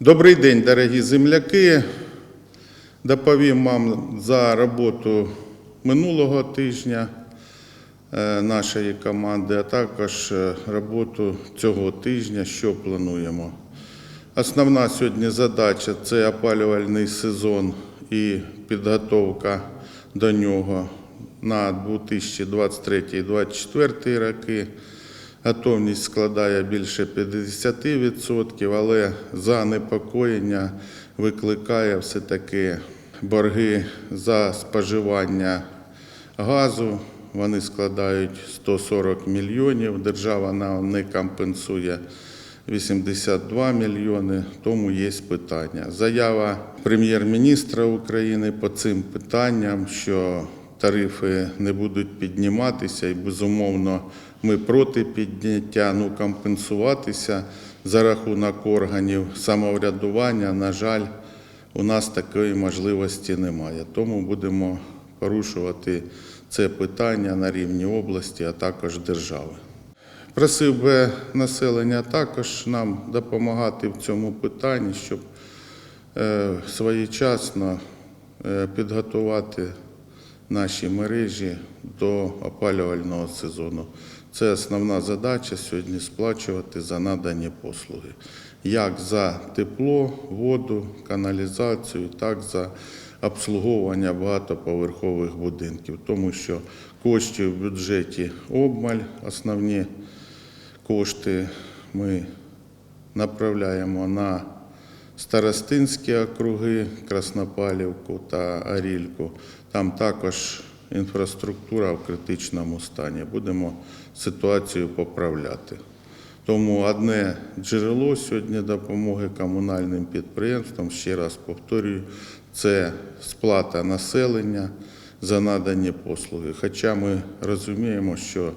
Добрий день, дорогі земляки. Доповім вам за роботу минулого тижня е, нашої команди, а також е, роботу цього тижня, що плануємо. Основна сьогодні задача це опалювальний сезон і підготовка до нього на 2023-2024 роки. Готовність складає більше 50%, але занепокоєння викликає все-таки борги за споживання газу. Вони складають 140 мільйонів. Держава нам не компенсує 82 мільйони, тому є питання. Заява прем'єр-міністра України по цим питанням, що тарифи не будуть підніматися, і безумовно ми проти підняття, ну компенсуватися за рахунок органів самоврядування. На жаль, у нас такої можливості немає. Тому будемо порушувати це питання на рівні області, а також держави. Просив би населення також нам допомагати в цьому питанні, щоб е, своєчасно е, підготувати наші мережі до опалювального сезону. Це основна задача сьогодні сплачувати за надані послуги. Як за тепло, воду, каналізацію, так за обслуговування багатоповерхових будинків, тому що коштів в бюджеті обмаль, основні кошти ми направляємо на старостинські округи, Краснопалівку та Арільку. Там також інфраструктура в критичному стані. Будемо ситуацію поправляти. Тому одне джерело сьогодні допомоги комунальним підприємствам, ще раз повторюю, це сплата населення за надані послуги. Хоча ми розуміємо, що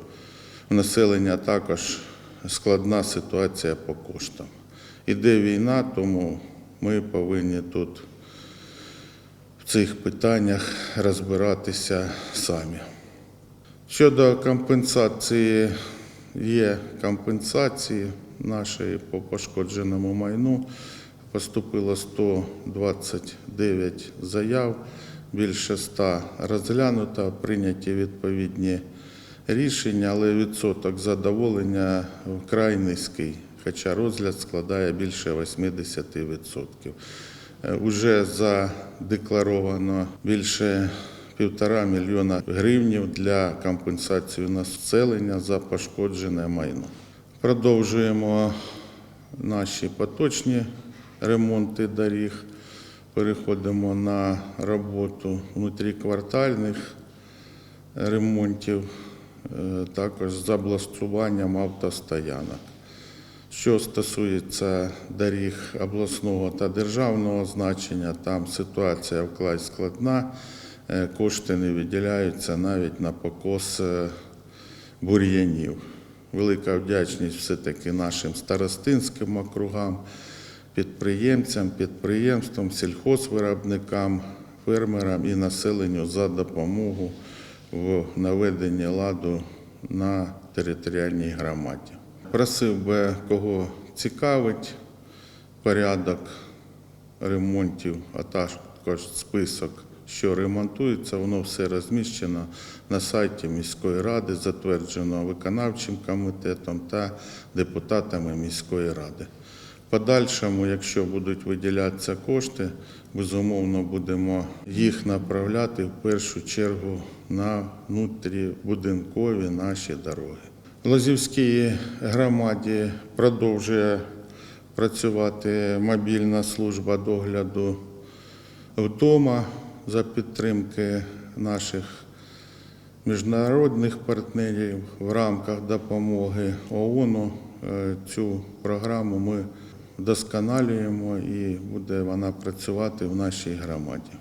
у населення також складна ситуація по коштам. Іде війна, тому ми повинні тут в цих питаннях розбиратися самі. Щодо компенсації, є компенсації нашої по пошкодженому майну. Поступило 129 заяв, більше 100 розглянуто, прийняті відповідні рішення, але відсоток задоволення вкрай низький, хоча розгляд складає більше 80%. Е, Уже задекларовано більше півтора мільйона гривнів для компенсації населення за пошкоджене майно. Продовжуємо наші поточні ремонти доріг. Переходимо на роботу внутріквартальних ремонтів, е, також з облаштуванням автостоянок. Що стосується доріг обласного та державного значення, там ситуація вкрай складна, Е, кошти не виділяються навіть на покос е, бур'янів. Велика вдячність все-таки нашим старостинським округам, підприємцям, підприємствам, сільхозвиробникам, фермерам і населенню за допомогу в наведенні ладу на територіальній громаді. Просив би, кого цікавить порядок ремонтів, а також список, що ремонтується, воно все розміщено на сайті міської ради, затверджено виконавчим комітетом та депутатами міської ради. Подальшому, якщо будуть виділятися кошти, безумовно будемо їх направляти в першу чергу на внутрібудинкові наші дороги. Лозівській громаді продовжує працювати мобільна служба догляду вдома за підтримки наших міжнародних партнерів в рамках допомоги ООН. Е, Цю програму ми вдосконалюємо і буде вона працювати в нашій громаді.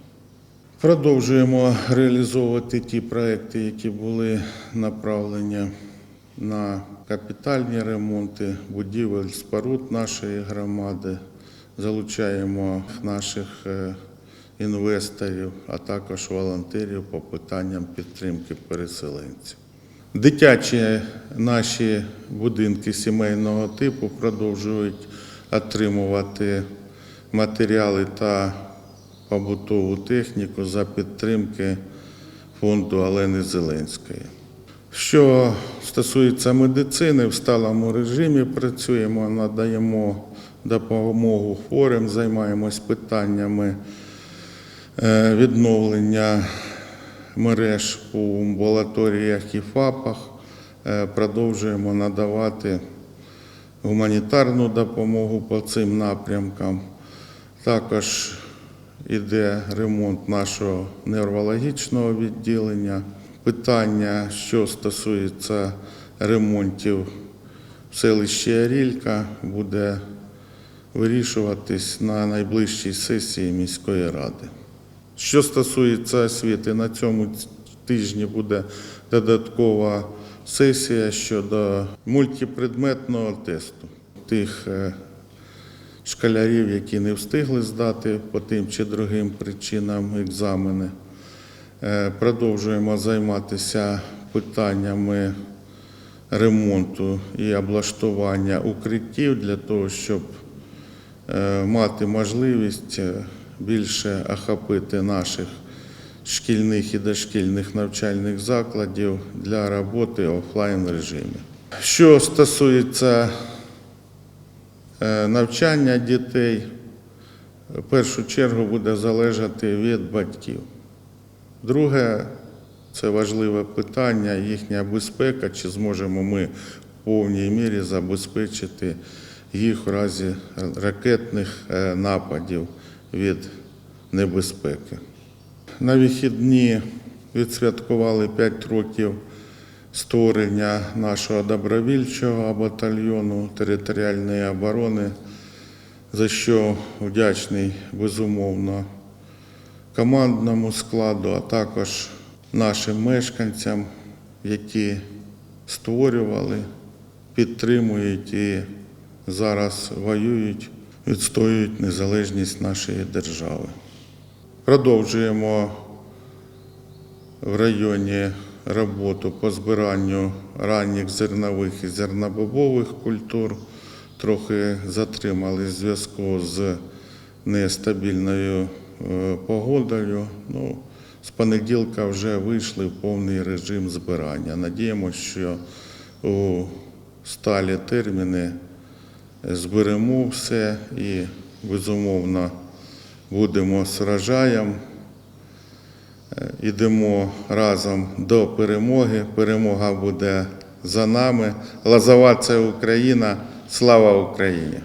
Продовжуємо реалізовувати ті проекти, які були направлені на капітальні ремонти будівель споруд нашої громади. Залучаємо наших е, інвесторів, а також волонтерів по питанням підтримки переселенців. Дитячі наші будинки сімейного типу продовжують отримувати матеріали та побутову техніку за підтримки фонду Олени Зеленської. Що стосується медицини, в сталому режимі працюємо, надаємо допомогу хворим, займаємось питаннями е, відновлення мереж у амбулаторіях і ФАПах. Е, Продовжуємо надавати гуманітарну допомогу по цим напрямкам. Також іде ремонт нашого неврологічного відділення. Питання, що стосується ремонтів в селищі Арілька, буде вирішуватись на найближчій сесії міської ради. Що стосується освіти, на цьому тижні буде додаткова сесія щодо мультипредметного тесту тих е, школярів, які не встигли здати по тим чи другим причинам екзамени. Е, Продовжуємо займатися питаннями ремонту і облаштування укриттів для того, щоб е, мати можливість е, більше охопити наших шкільних і дошкільних навчальних закладів для роботи в офлайн режимі. Що стосується навчання дітей, в першу чергу буде залежати від батьків. Друге, це важливе питання, їхня безпека, чи зможемо ми в повній мірі забезпечити їх у разі ракетних е, нападів від небезпеки. На вихідні відсвяткували 5 років створення нашого добровільчого батальйону територіальної оборони, за що вдячний безумовно командному складу, а також нашим мешканцям, які створювали, підтримують і зараз воюють, відстоюють незалежність нашої держави. Продовжуємо в районі роботу по збиранню ранніх зернових і зернобобових культур. Трохи затримали зв'язку з нестабільною погодою. Ну, з понеділка вже вийшли в повний режим збирання. Надіємося, що у сталі терміни зберемо все і, безумовно, будемо з врожаєм. Е, Ідемо разом до перемоги. Перемога буде за нами. Лазова це Україна. Слава Україні!